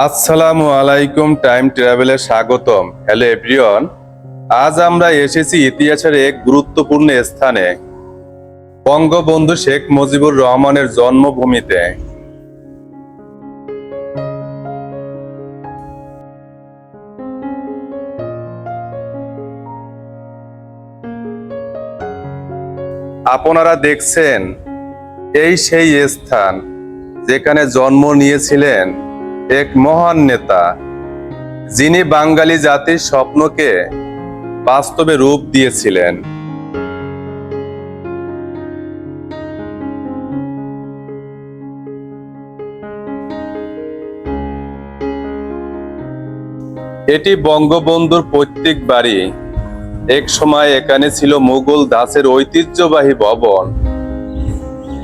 আসসালামু আলাইকুম, টাইম ট্রাভেলে স্বাগতম। হ্যালো এভরিওয়ান, আজ আমরা এসেছি ইতিহাসের এক গুরুত্বপূর্ণ স্থানে, বঙ্গবন্ধু শেখ মুজিবুর রহমানের জন্মভূমিতে। আপনারা দেখছেন এই সেই স্থান যেখানে জন্ম নিয়েছিলেন এক মহান নেতা, যিনি বাঙালি জাতির স্বপ্নকে বাস্তবে রূপ দিয়েছিলেন। এটি বঙ্গবন্ধুর পৈতৃক বাড়ি। এক সময় এখানে ছিল মুঘল দাসের ঐতিহ্যবাহী ভবন।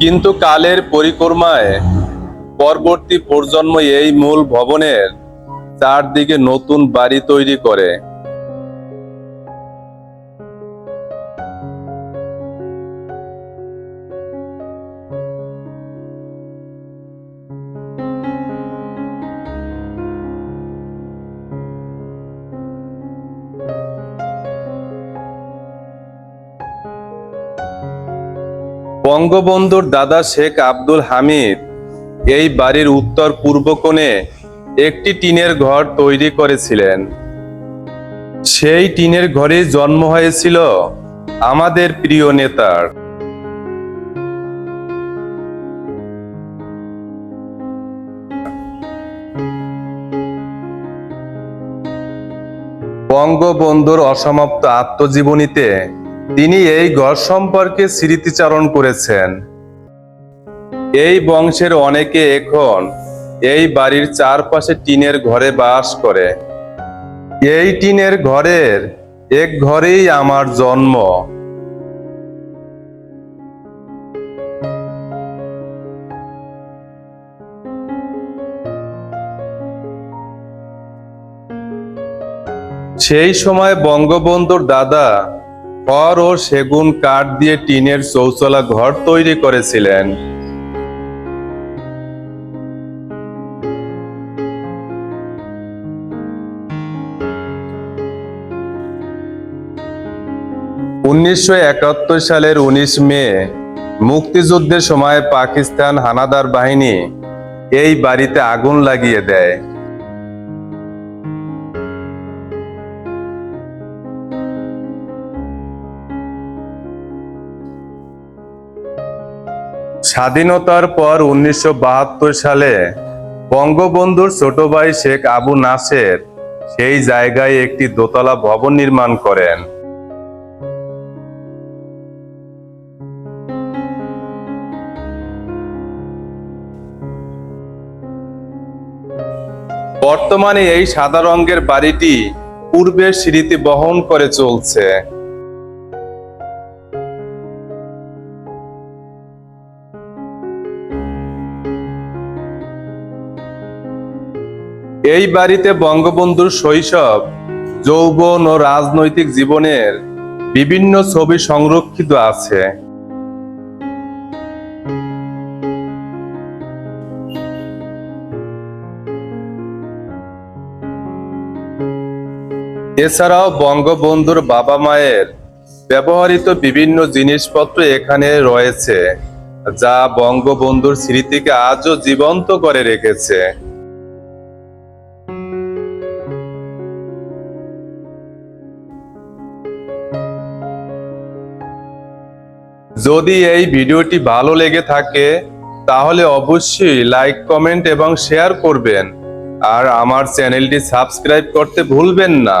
কিন্তু কালের পরিক্রমায় পরবর্তী প্রজন্ম এই মূল ভবনের চারদিকে নতুন বাড়ি তৈরি করে। বঙ্গবন্ধুর দাদা শেখ আব্দুল হামিদ এই বাড়ির উত্তর পূর্ব কোণে একটি টিনের ঘর তৈরি করেছিলেন। সেই টিনের ঘরে জন্ম হয়েছিল আমাদের প্রিয় নেতার। বঙ্গবন্ধুর অসমাপ্ত আত্মজীবনীতে তিনি এই ঘর সম্পর্কে স্মৃতিচারণ করেছেন। এই বংশের অনেকে এখন এই বাড়ির চারপাশে টিনের ঘরে বাস করে। এই টিনের ঘরের এক ঘরেই আমার জন্ম। সেই সময় বঙ্গবন্ধুর দাদা খড় ও সেগুন কাঠ দিয়ে টিনের চৌচলা ঘর তৈরি করেছিলেন। উনিশশো একাত্তর সালের উনিশ মে, মুক্তিযুদ্ধের সময় পাকিস্তান হানাদার বাহিনী এই বাড়িতে আগুন লাগিয়ে দেয়। স্বাধীনতার পর উনিশশো বাহাত্তর সালে বঙ্গবন্ধুর ছোট ভাই শেখ আবু নাসের সেই জায়গায় একটি দোতলা ভবন নির্মাণ করেন। বর্তমানে এই সাদা রঙের বাড়িটি পূর্বের স্মৃতি বহন করে চলছে। এই বাড়িতে বঙ্গবন্ধুর শৈশব, যৌবন ও রাজনৈতিক জীবনের বিভিন্ন ছবি সংরক্ষিত আছে। এছাড়াও বঙ্গবন্ধুর বাবা মায়ের ব্যবহৃত বিভিন্ন জিনিসপত্র এখানে রয়েছে, যা বঙ্গবন্ধুর স্মৃতিকে আজও জীবন্ত করে রেখেছে। যদি এই ভিডিওটি ভালো লেগে থাকে, তাহলে অবশ্যই লাইক, কমেন্ট এবং শেয়ার করবেন। আর আমার চ্যানেলটি সাবস্ক্রাইব করতে ভুলবেন না।